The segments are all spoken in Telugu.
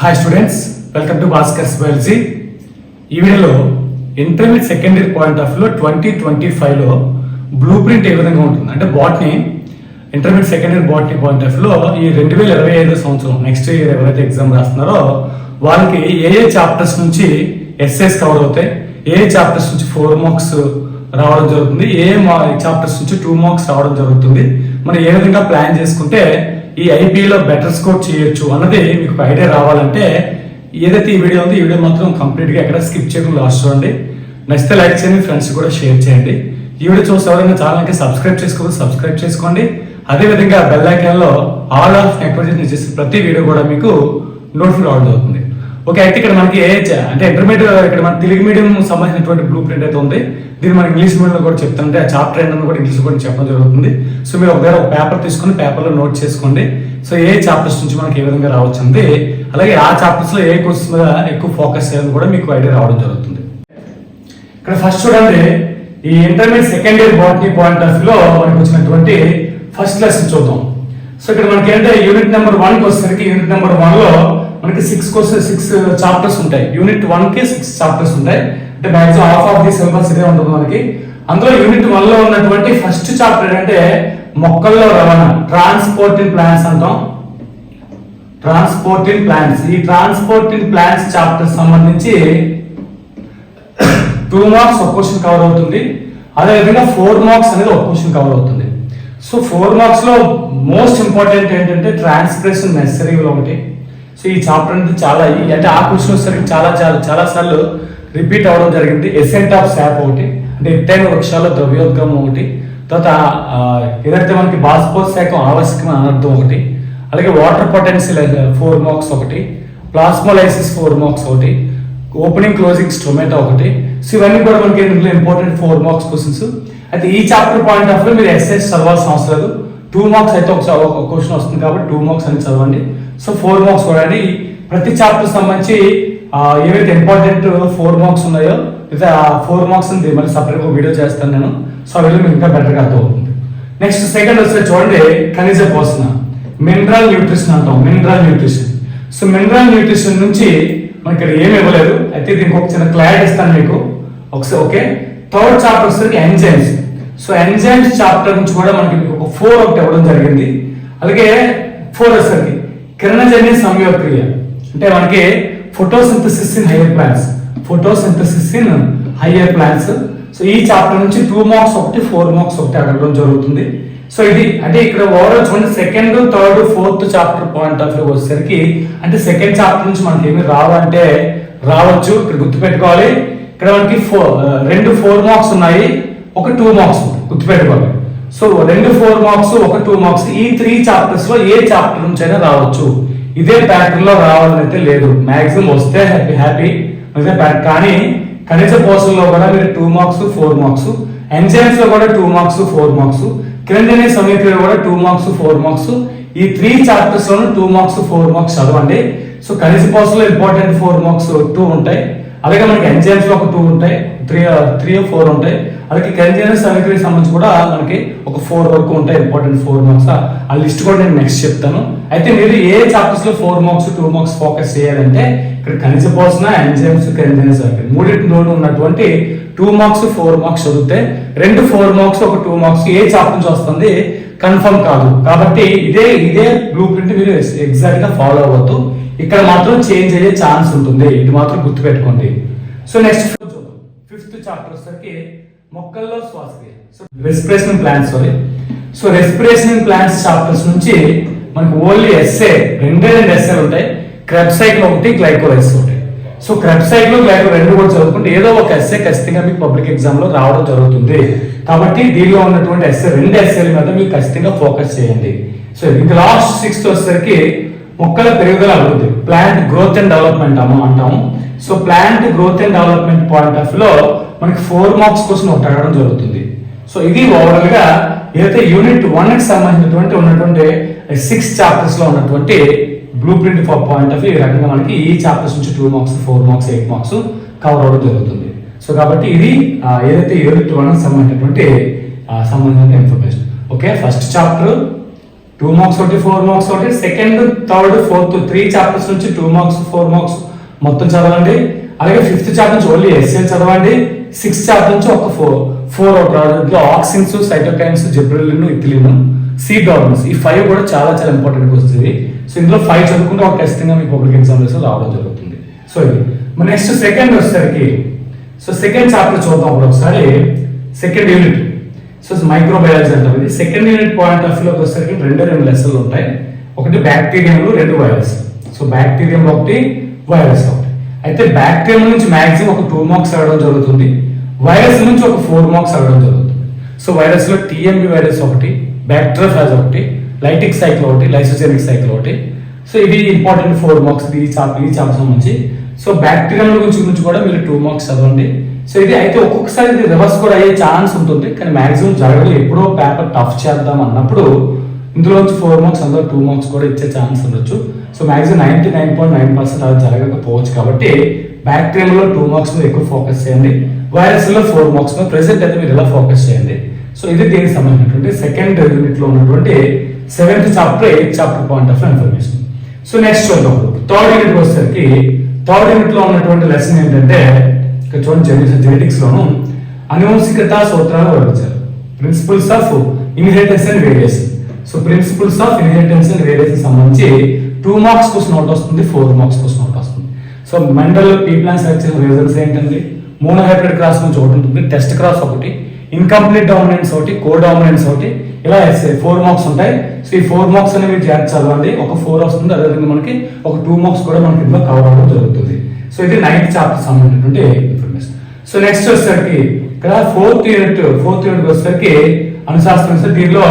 Hi students welcome to Bhaskar biology ఈ వీడియోలో ఇంటర్మీడియట్ సెకండ్ ఇయర్ పాయింట్ ఆఫ్లో ట్వంటీ ట్వంటీ ఫైవ్లో బ్లూ ప్రింట్ ఏ విధంగా ఉంటుంది? అంటే botany intermediate second year botany point ఆఫ్లో ఈ రెండు వేల ఇరవై ఐదు సంవత్సరం నెక్స్ట్ ఇయర్ ఎవరైతే ఎగ్జామ్ రాస్తున్నారో వాళ్ళకి ఏ ఏ చాప్టర్స్ నుంచి ఎస్ఎస్ కవర్ అవుతాయి ఏ ఏ చాప్టర్స్ నుంచి ఫోర్ మార్క్స్ రావడం జరుగుతుంది ఏ చాప్టర్స్ నుంచి టూ మార్క్స్ రావడం జరుగుతుంది. మనం ఏ విధంగా ప్లాన్ చేసుకుంటే ఈ ఐపీఎల్లో బెటర్ స్కోర్ చేయొచ్చు అన్నది మీకు ఐడియా రావాలంటే ఏదైతే ఈ వీడియో ఉందో ఈ వీడియో మాత్రం కంప్లీట్గా ఎక్కడ స్కిప్ చేయకుండా లాస్ట్ చూడండి. నచ్చితే లైక్ చేయండి ఫ్రెండ్స్ కూడా షేర్ చేయండి. ఈ వీడియో చూసే ఎవరైనా ఛానల్కి సబ్స్క్రైబ్ చేసుకోవాలి సబ్స్క్రైబ్ చేసుకోండి అదేవిధంగా బెల్ ఐకాన్లో ఆల్ ఆఫ్ నెక్వెస్ట్ చేసే ప్రతి వీడియో కూడా మీకు నోటిఫై అవుతుంది ఓకే అయితే ఇక్కడ మనకి ఏ అంటే ఇంటర్మీడియట్ ఇక్కడ మన తెలుగు మీడియం సంబంధించినటువంటి బ్లూ ప్రింట్ అయితే ఉంది. దీన్ని మనం ఇంగ్లీష్ మీడియంలో కూడా చెప్తుంటే ఆ చాప్టర్ ఏంటని కూడా ఇంగ్లీష్ కూడా చెప్పడం జరుగుతుంది. సో మీరు ఒకవేళ ఒక పేపర్ తీసుకొని పేపర్లో నోట్ చేసుకోండి. సో ఏ చాప్టర్స్ నుంచి మనకి ఏ విధంగా రావచ్చు అంది అలాగే ఆ చాప్టర్స్లో ఏ కోర్స్ మీద ఎక్కువ ఫోకస్ చేయాలని కూడా మీకు ఐడియా రావడం జరుగుతుంది. ఇక్కడ ఫస్ట్ చూడండి. ఈ intermediate second year botany point ఆఫ్లో మనకి వచ్చినటువంటి ఫస్ట్ లెసన్ చూద్దాం. సో ఇక్కడ మనకి ఏంటంటే యూనిట్ నెంబర్ వన్కి వచ్చేసరికి యూనిట్ నెంబర్ వన్లో మనకి సిక్స్ క్వశ్చన్ సిక్స్ చాప్టర్స్ ఉంటాయి. యూనిట్ వన్కి సిక్స్ చాప్టర్స్ ఉంటాయి. అంటే maximum half of the syllabus ఇదే ఉంటుంది మనకి. అందులో యూనిట్ వన్లో ఉన్నటువంటి ఫస్ట్ చాప్టర్ ఏంటంటే మొక్కల్లో రవాణా ట్రాన్స్పోర్టింగ్ ప్లాన్స్ అంటాం. ట్రాన్స్పోర్టింగ్ ప్లాన్స్ ఈ ట్రాన్స్పోర్టింగ్ ప్లాన్స్ చాప్టర్ సంబంధించి టూ మార్క్స్ ఒక క్వశ్చన్ కవర్ అవుతుంది. అదేవిధంగా ఫోర్ మార్క్స్ అనేది ఒక క్వశ్చన్ కవర్ అవుతుంది. సో ఫోర్ మార్క్స్లో మోస్ట్ ఇంపార్టెంట్ ఏంటంటే ట్రాన్స్ప్రెషన్ నెసరీ ఒకటి. సో ఈ చాప్టర్ అనేది చాలా అంటే ఆ క్వశ్చన్ వచ్చేసరికి చాలా చాలా చాలా సార్లు రిపీట్ అవ్వడం జరిగింది. ఎసెంట్ ఆఫ్ శాప్ ఒకటి అంటే ఎత్తైన వృక్షాల ద్రవ్యోద్గమం ఒకటి తర్వాత ఏదైతే మనకి బాష్పోత్సేకం ఆవశ్యకం అనర్థం ఒకటి అలాగే వాటర్ పొటెన్షియల్ ఫోర్ మార్క్స్ ఒకటి ప్లాస్మోలైసిస్ ఫోర్ మార్క్స్ ఒకటి ఓపెనింగ్ క్లోజింగ్ స్టొమాటో ఒకటి. సో ఇవన్నీ కూడా మనకి ఇందులో ఇంపార్టెంట్ ఫోర్ మార్క్స్ క్వశ్చన్స్ అయితే ఈ చాప్టర్ పాయింట్ ఆఫ్ వ్యూ మీరు ఎస్ఎస్ చదవాల్సిన అవసరం లేదు. టూ మార్క్స్ అయితే ఒకసారి ఒక క్వశ్చన్ వస్తుంది కాబట్టి టూ మార్క్స్ అని చదవండి. సో ఫోర్ మార్క్స్ కూడా. ప్రతి చాప్టర్ సంబంధించి ఏవైతే ఇంపార్టెంట్ ఫోర్ మార్క్స్ ఉన్నాయో లేదా ఆ ఫోర్ మార్క్స్ ఉంది మళ్ళీ సపరేట్గా వీడియో చేస్తాను నేను. సో అవి మీకు ఇంకా బెటర్గా అర్థమవుతుంది. నెక్స్ట్ సెకండ్ వస్తే చూడండి ఖనిజ పోషణ. మినరల్ న్యూట్రిషన్ అంటాం mineral nutrition so mineral nutrition నుంచి మనకి ఇక్కడ ఏమి ఇవ్వలేదు. అయితే దీనికి ఒక చిన్న క్లారిటీ ఇస్తాను మీకు. ఒకసారి ఓకే థర్డ్ చాప్టర్ వచ్చేసరికి ఎంజైమ్స్ సో ఎంజైమ్స్ చాప్టర్ నుంచి కూడా మనకి ఒక ఫోర్ ఒకటి ఇవ్వడం జరిగింది. అలాగే ఫోర్ వచ్చేసరికి కిరణజన్య సంయోక్రియ. అంటే మనకి photosynthesis in higher plants photosynthesis in higher plants so ఈ చాప్టర్ నుంచి టూ మార్క్స్ ఒకటి ఫోర్ మార్క్స్ ఒకటి అడగడం జరుగుతుంది. సో ఇది అంటే ఇక్కడ ఓవరాల్ చూడండి second third fourth chapter point of view వచ్చేసరికి అంటే సెకండ్ చాప్టర్ నుంచి మనకి ఏమి రావంటే రావచ్చు. ఇక్కడ గుర్తుపెట్టుకోవాలి. ఇక్కడ మనకి ఫోర్ రెండు ఫోర్ మార్క్స్ ఉన్నాయి. ఒక టూ మార్క్స్ గుర్తుపెట్టుకోవాలి. సో రెండు ఫోర్ మార్క్స్ ఒక టూ మార్క్స్ ఈ త్రీ చాప్టర్స్లో ఏ చాప్టర్ నుంచి అయినా రావచ్చు. ఇదే ప్యాటర్న్లో రావాలని అయితే లేదు. మాక్సిమం వస్తే హ్యాపీ హ్యాపీ కానీ కనీస పోషణలో కూడా మీరు టూ మార్క్స్ ఫోర్ మార్క్స్ ఎంజైమ్స్లో కూడా టూ మార్క్స్ ఫోర్ మార్క్స్ క్రిందనే సమీపంలో కూడా టూ మార్క్స్ ఫోర్ మార్క్స్ ఈ త్రీ చాప్టర్స్ లోను టూ మార్క్స్ ఫోర్ మార్క్స్ చదవండి. సో కనీస పోషణలో ఇంపార్టెంట్ ఫోర్ మార్క్స్ టూ ఉంటాయి. అలాగే మనకి ఎంజైమ్స్లో ఒక టూ ఉంటాయి. త్రీ త్రీ ఫోర్ ఉంటాయి. అలాగే కెంజైనస్ సమీకరణకి సంబంధించి కూడా మనకి ఒక ఫోర్ వరకు ఉంటాయి ఇంపార్టెంట్ ఫోర్ మార్క్స్ ఆ లిస్ట్ కూడా నేను నెక్స్ట్ చెప్తాను. అయితే మీరు ఏ చాప్టర్స్లో four marks two marks focus చేయాలంటే ఇక్కడ కనీస ఎంజైమ్స్ ఎంజైమ్స్ కెంజైనస్ మూడింటిలోనూ ఉన్నటువంటి టూ మార్క్స్ ఫోర్ మార్క్స్ చదివితే రెండు ఫోర్ మార్క్స్ ఒక టూ మార్క్స్ ఏ చాప్టర్ నుంచి వస్తుంది కన్ఫర్మ్ కాదు. కాబట్టి ఇదే ఇదే బ్లూ ప్రింట్ మీరు ఎగ్జాక్ట్గా ఫాలో అవ్వద్దు. ఇక్కడ మాత్రం చేంజ్ అయ్యే ఛాన్స్ ఉంటుంది. ఇది మాత్రం గుర్తుపెట్టుకోండి. సో నెక్స్ట్ ఫిఫ్త్ చాప్టర్ వచ్చేసరికి మొక్కల్లో శ్వాసక్రియ so respiration plants sorry so respiration plants chapters నుంచి మనకి ఓన్లీ ఎస్ఏ రెండే రెండు ఎస్ఏలు ఉంటాయి. క్రెబ్ సైకిల్ ఒకటి గ్లైకోలైస్ ఒకటి. సో క్రెబ్ సైకిల్ గ్లైకో రెండు కూడా చదువుకుంటే ఏదో ఒక ఎస్ఏ ఖచ్చితంగా మీకు పబ్లిక్ ఎగ్జామ్లో రావడం జరుగుతుంది. కాబట్టి దీనిలో ఉన్నటువంటి ఎస్ఏ రెండు ఎస్ఏల మీద మీరు ఖచ్చితంగా ఫోకస్ చేయండి. సో ఇంకా లాస్ట్ సిక్స్త్ వచ్చేసరికి మొక్కల పెరుగుదల అభివృద్ధి ప్లాంట్ గ్రోత్ అండ్ డెవలప్మెంట్ అమ్మ అంటాము. So plant growth and development point ఆఫ్లో మనకి ఫోర్ మార్క్స్ కోసం ఒకటి అడగడం జరుగుతుంది. సో ఇది ఓవరాల్గా ఏదైతే యూనిట్ వన్కి సంబంధించినటువంటి ఉన్నటువంటి సిక్స్ చాప్టర్స్లో ఉన్నటువంటి blue print for point of ఈ రకంగా మనకి ఈ చాప్టర్స్ నుంచి two marks four marks eight marks cover అవ్వడం జరుగుతుంది. సో కాబట్టి ఇది ఏదైతే యూనిట్ వన్ సంబంధించినటువంటి సంబంధించిన information okay first chapter two marks ఒకటి ఫోర్ మార్క్స్ ఒకటి second third fourth three chapters నుంచి టూ మార్క్స్ ఫోర్ మార్క్స్ మొత్తం చదవండి. అలాగే ఫిఫ్త్ చాప్టర్ నుంచి ఓన్లీ ఎస్ఎల్ చదవండి. సిక్స్త్ చాప్టర్ నుంచి ఒక ఫోర్ ఫోర్ ఒక auxins cytokinins gibberellin ethylene seed dormancy ఈ ఫైవ్ కూడా చాలా చాలా ఇంపార్టెంట్ వస్తుంది సో ఇందులో ఫైవ్ చదువుకుంటే ఒక ఖచ్చితంగా మీకు పబ్లిక్ ఎగ్జామ్స్ రావడం జరుగుతుంది. సో ఇది. మన నెక్స్ట్ సెకండ్ వచ్చేసరికి సో సెకండ్ చాప్టర్ చూద్దాం ఇప్పుడు ఒకసారి. సెకండ్ యూనిట్ సో మైక్రోబయాలజీ అంటాం. ఇది సెకండ్ యూనిట్ పాయింట్ ఆఫ్ వ్యూలోకి వచ్చేసరికి రెండు రెండు లెసన్లు ఉంటాయి. ఒకటి బ్యాక్టీరియంలు రెండు వైరస్ సో బ్యాక్టీరియం ఒకటి వైరస్ ఒకటి. అయితే బ్యాక్టీరియా నుంచి మ్యాక్సిమం ఒక టూ మార్క్స్ అడగడం జరుగుతుంది. వైరస్ నుంచి ఒక ఫోర్ మార్క్స్ అడగడం జరుగుతుంది. సో వైరస్లో టీఎంబి వైరస్ ఒకటి బ్యాక్టీరియాఫాజ్ ఒకటి లైటిక్ సైకిల్ ఒకటి లైసోజెనిక్ సైకిల్ ఒకటి. సో ఇది ఇంపార్టెంట్ ఫోర్ మార్క్స్ ఇది ఇది చాలా సంబంధించి. సో బ్యాక్టీరియా గురించి గురించి కూడా మీరు టూ మార్క్స్ చదవండి. సో ఇది అయితే ఒక్కొక్కసారి ఇది రివర్స్ కూడా అయ్యే ఛాన్స్ ఉంటుంది. కానీ మాక్సిమం జరగదు. ఎప్పుడో పేపర్ టఫ్ చేద్దాం అన్నప్పుడు ఇందులో నుంచి ఫోర్ మార్క్స్ అందరూ టూ మార్క్స్ కూడా ఇచ్చే ఛాన్స్ ఉండొచ్చు. So maximum ninety nine point nine percent అలా జరగకపోవచ్చు కాబట్టి బ్యాక్టీరియాలో టూ మార్క్స్ మీద ఎక్కువ ఫోకస్ చేయండి. వైరస్లో ఫోర్ మార్క్స్ మీద ప్రెసెంట్ అయితే మీరు ఇలా ఫోకస్ చేయండి. సో ఇది దీనికి సంబంధించినటువంటి సెకండ్ యూనిట్లో ఉన్నటువంటి seventh chapter eighth chapter point of information so next చూద్దాం. థర్డ్ యూనిట్ వచ్చేసరికి థర్డ్ యూనిట్లో ఉన్నటువంటి లెసన్ ఏంటంటే ఇక్కడ చూడండి జెనెటిక్స్ లోను అనువంశికత సూత్రాలు వివరించారు. Principles of inheritance and variation so principles of inheritance and variation సంబంధించి టూ మార్క్స్ క్వశ్చన్ ఒకటి వస్తుంది ఫోర్ మార్క్స్ క్వశ్చన్ ఒకటి వస్తుంది. So Mendel pea plant select చేసిన రీజన్స్ ఏంటండి మూడు హైబ్రిడ్ క్రాస్ నుంచి ఒకటి ఉంటుంది టెస్ట్ క్రాస్ ఒకటి ఇన్కంప్లీట్ డామినెన్స్ ఒకటి కో డామినెన్స్ ఒకటి ఇలా ఫోర్ మార్క్స్ ఉంటాయి. సో ఈ ఫోర్ మార్క్స్ అనేవి జాగ్రత్త చదవండి. ఒక ఫోర్ వస్తుంది అదేవిధంగా మనకి ఒక టూ మార్క్స్ కూడా మనకి ఇందులో కవర్ అవ్వడం జరుగుతుంది. సో ఇది నైన్త్ చాప్టర్ సంబంధించినటువంటి ఇన్ఫర్మేషన్ సో నెక్స్ట్ వచ్చేసరికి ఇక్కడ ఫోర్త్ యూనిట్ ఫోర్త్ యూనిట్ వచ్చేసరికి అనుశాస్త్రం సార్ దీనిలో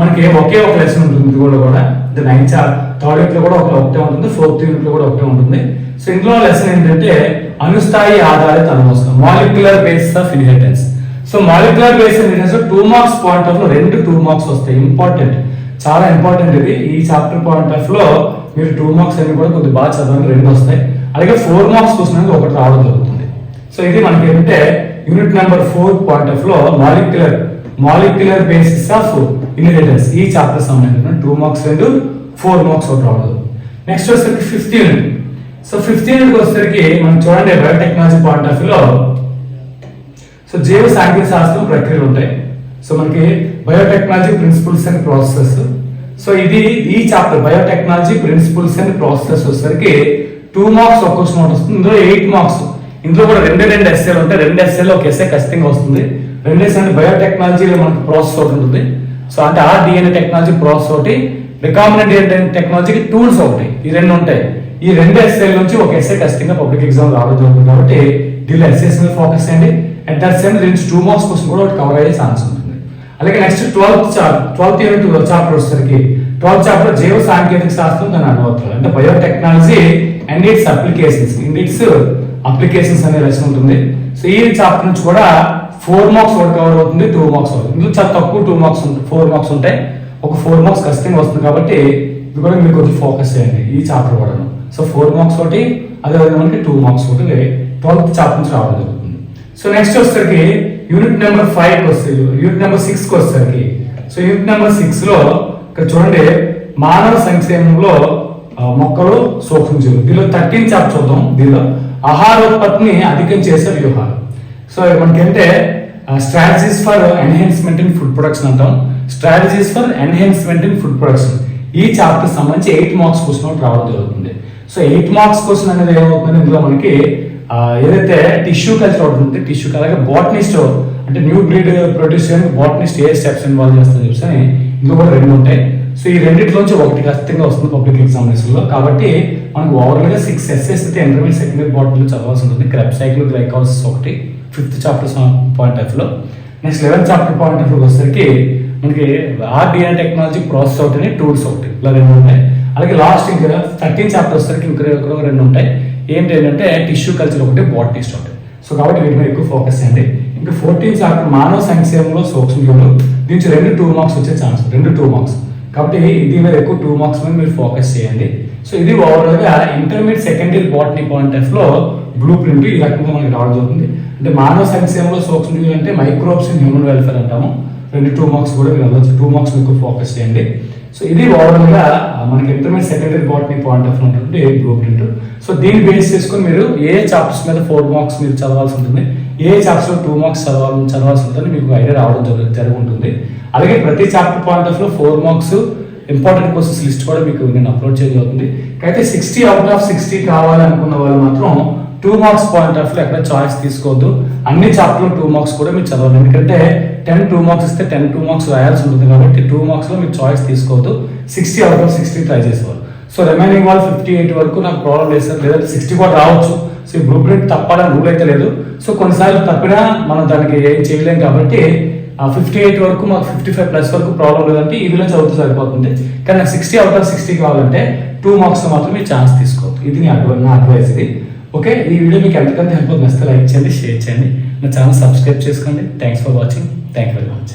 మనకి ఒకే ఒక లెసన్ ఉంటుంది కూడా కూడా. అంటే నైన్త్ థర్డ్ యూనిట్లో కూడా ఒక ఒకటే ఉంటుంది ఫోర్త్ యూనిట్లో కూడా ఒకటే ఉంటుంది. సో ఇందులో లెసన్ ఏంటంటే అనుస్థాయి ఆధారిత అనువస్తం molecular basis of inheritance so molecular basis inheritance two marks point ఆఫ్లో రెండు టూ మార్క్స్ వస్తాయి. ఇంపార్టెంట్ చాలా ఇంపార్టెంట్ ఇది. ఈ చాప్టర్ పాయింట్ ఆఫ్లో మీరు టూ మార్క్స్ అన్ని కూడా కొద్దిగా బాగా చదవండి రెండు వస్తాయి. అలాగే ఫోర్ మార్క్స్ క్వశ్చన్ ఒకటి రావడం జరుగుతుంది. సో ఇది మనకి ఏంటంటే యూనిట్ నెంబర్ ఫోర్ పాయింట్ ఆఫ్లో molecular molecular basis of inheritance ఈ చాప్టర్ సంబంధించిన టూ మార్క్స్ రెండు ఫోర్ మార్క్స్ ఒకటి రావడం నెక్స్ట్ వచ్చేసరికి fifth unit so fifth unit వచ్చేసరికి మనం చూడండి బయోటెక్నాలజీ పాయింట్ ఆఫ్ వ్యూలో సో జీవ సాంకేతిక శాస్త్రం ప్రక్రియలు ఉంటాయి. సో మనకి biotechnology principles and processes so ఇది ఈ chapter biotechnology principles and processes వచ్చేసరికి టూ మార్క్స్ ఒక క్వశ్చన్ ఒకటి వస్తుంది. ఇందులో ఎయిట్ మార్క్స్ ఇందులో కూడా రెండు రెండు ఎస్ఏలు ఉంటాయి. రెండు ఎస్ఏలో ఒక ఎస్ఏ ఖచ్చితంగా వస్తుంది. రెండు ఎస్ఏ అంటే బయోటెక్నాలజీలో మనకి ప్రాసెస్ ఒకటి ఉంటుంది. సో అంటే ఆ డిఎన్ఏ టెక్నాలజీ ప్రాసెస్ ఒకటి రికామినెంట్ డిఎన్ఏ టెక్నాలజీకి టూల్స్ ఒకటి. ఈ రెండు ఉంటాయి. ఈ రెండు ఎస్ఏల నుంచి ఒక ఎస్ఏ ఖచ్చితంగా పబ్లిక్ ఎగ్జామ్ రావడం జరుగుతుంది కాబట్టి దీనిలో ఎస్ఎస్ మీద ఫోకస్ చేయండి. అట్ దట్ సేమ్ దీనికి టూ మార్క్స్ క్వశ్చన్ కూడా ఒకటి కవర్ అయ్యే ఛాన్స్ ఉంటుంది. అలాగే next twelfth chapter twelfth unit chapter వచ్చేసరికి ట్వెల్త్ చాప్టర్ జీవ సాంకేతిక శాస్త్రం దాని అనుభవత్వాలు అంటే biotechnology and its applications in its applications అనే రచన ఉంటుంది. సో ఈ చాప్టర్ నుంచి కూడా ఫోర్ మార్క్స్ ఒకటి కవర్ అవుతుంది టూ మార్క్స్ అవుతుంది ఇందులో చాలా తక్కువ టూ మార్క్స్ ఉంటాయి ఫోర్ మార్క్స్ ఉంటాయి. ఒక ఫోర్ మార్క్స్ ఖచ్చితంగా వస్తుంది కాబట్టి ఇది కూడా మీరు కొంచెం ఫోకస్ చేయండి ఈ చాప్టర్ కూడా సో ఫోర్ మార్క్స్ ఒకటి అదేవిధంగా మనకి టూ మార్క్స్ ఒకటి ట్వెల్త్ చాప్టర్ నుంచి రావడం జరుగుతుంది. సో నెక్స్ట్ వచ్చేసరికి యూనిట్ నెంబర్ ఫైవ్ వస్తుంది. యూనిట్ నెంబర్ సిక్స్ వచ్చేసరికి. సో యూనిట్ నెంబర్ సిక్స్లో ఇక్కడ చూడండి మానవ సంక్షేమంలో మొక్కలు సూక్ష్మజీవులు దీనిలో థర్టీన్ చాప్టర్ చూద్దాం. దీనిలో ఆహారోత్పత్తిని అధికం చేసే వ్యూహాలు. సో మనకంటే strategies for enhancement in food production అంటాం. Strategies for enhancement in food production ఈ చాప్టర్ సంబంధించి ఎయిట్ మార్క్స్ క్వశ్చన్ ఒకటి రావడం జరుగుతుంది. సో ఎయిట్ మార్క్స్ క్వశ్చన్ అనేది ఏమవుతుంది ఇందులో మనకి ఏదైతే టిష్యూ కల్చర్ అవుతుంది ఉంటుంది టిష్యూ అలాగే బాటనిస్ట్ అంటే న్యూ బ్రీడ్ ప్రొడ్యూస్ చేయడానికి బాటనిస్ట్ ఏ స్టెప్స్ ఇన్వాల్వ్ చేస్తుంది చెప్పేసి ఇందులో కూడా రెండు ఉంటాయి. సో ఈ రెండింటిలోంచి ఒకటి ఖచ్చితంగా వస్తుంది పబ్లిక్ ఎగ్జామినేషన్లో కాబట్టి మనకు ఓవరాల్గా సిక్స్ ఎస్ఎస్ అయితే ఇంటర్మీడియట్ సెకండరీ బాటిల్ చదవాల్సి ఉంటుంది. క్రెప్ సైకిల్ గ్లైకాలసిస్ ఒకటి. ఫిఫ్త్ చాప్టర్ పాయింట్ ఆఫ్లో. Next eleventh chapter point of వచ్చేసరికి మనకి ఆర్డిఎన్ టెక్నాలజీ ప్రాసెస్ ఒకటి టూల్స్ ఒకటి ఇలా రెండు ఉంటాయి అలాగే లాస్ట్ ఇంకా థర్టీన్ చాప్టర్ వచ్చేసరికి ఇంకా ఇక్కడ రెండు ఉంటాయి. ఏంటి ఏంటంటే టిష్యూ కల్చర్ ఒకటి బాటనిస్ట్ ఒకటి. సో కాబట్టి వీటి మీద ఎక్కువ ఫోకస్ చేయండి. ఇంకా ఫోర్టీన్ చాప్టర్ మానవ సంక్షేమంలో సూక్ష్మజీవులు దీనికి రెండు టూ మార్క్స్ వచ్చే ఛాన్స్ రెండు టూ మార్క్స్ కాబట్టి దీని మీద ఎక్కువ టూ మార్క్స్ మీద మీరు ఫోకస్ చేయండి. సో ఇది ఓవరాల్గా ఇంటర్మీడియట్ సెకండరీ బాటనీ పాయింట్ ఆఫ్లో బ్లూ ప్రింట్ ఈ రకంగా మనకి రావడం జరుగుతుంది. అంటే మానవ సంక్షేమంలో సూక్ష్మజీవులు అంటే మైక్రోబ్స్ ఇన్ హ్యూమన్ వెల్ఫేర్ అంటాము. రెండు టూ మార్క్స్ కూడా మీరు వెళ్ళొచ్చు టూ మార్క్స్ మీకు ఫోకస్ చేయండి. సో ఇది ఓవరాల్గా మనకి intermediate secondary botany point of ఉన్నటువంటి బ్లూ ప్రింట్ సో దీన్ని బేస్ చేసుకొని మీరు ఏ చాప్టర్స్ మీద ఫోర్ మార్క్స్ మీరు చదవాల్సి ఉంటుంది ఏ చాప్టర్స్లో టూ మార్క్స్ చదవాలి చదవాల్సి ఉంటుంది మీకు ఐడియా రావడం జరుగు జరుగుతుంది ఉంటుంది అలాగే ప్రతి చాప్టర్ పాయింట్ ఆఫ్లో four marks important questions list కూడా మీకు నేను అప్లోడ్ చేయగలుగుతుంది. అయితే సిక్స్టీ అవుట్ ఆఫ్ సిక్స్టీ కావాలనుకున్న వాళ్ళు మాత్రం two marks point of view ఎక్కడ చాయిస్ తీసుకోవద్దు. అన్ని చాప్టర్లు టూ మార్క్స్ కూడా మీరు చదవాలి. ఎందుకంటే టెన్ టూ మార్క్స్ ఇస్తే టెన్ టూ మార్క్స్ రాయాల్సి ఉంటుంది కాబట్టి టూ మార్క్స్లో మీరు చాయిస్ తీసుకోవద్దు. Sixty out of sixty try చేసేవారు సో రిమైనింగ్ వాళ్ళు ఫిఫ్టీ ఎయిట్ వరకు నాకు ప్రాబ్లం లేదు సార్. లేదా సిక్స్టీ కూడా రావచ్చు. సో ఈ గ్రూప్ రేట్ తప్పాలని రూల్ అయితే లేదు. సో కొన్నిసార్లు తప్పినా మనం దానికి ఏం చేయలేం కాబట్టి ఆ ఫిఫ్టీ ఎయిట్ వరకు మాకు ఫిఫ్టీ ఫైవ్ ప్లస్ వరకు ప్రాబ్లం లేదంటే ఈ చదువుతూ చదివితే సరిపోతుంది. కానీ నాకు సిక్స్టీ అవుట్ ఆఫ్ సిక్స్టీ కావాలంటే టూ మార్క్స్ మాత్రమే ఛాన్స్ తీసుకోవద్దు. ఇది నీ అడ్వై నా అడ్వైస్ ఇది. ఓకే ఈ వీడియో మీకు ఎంతకంత హెల్ప్ నచ్చితే లైక్ చేయండి షేర్ చేయండి. నా ఛానల్ సబ్స్క్రైబ్ చేసుకోండి. Thanks for watching thank you very much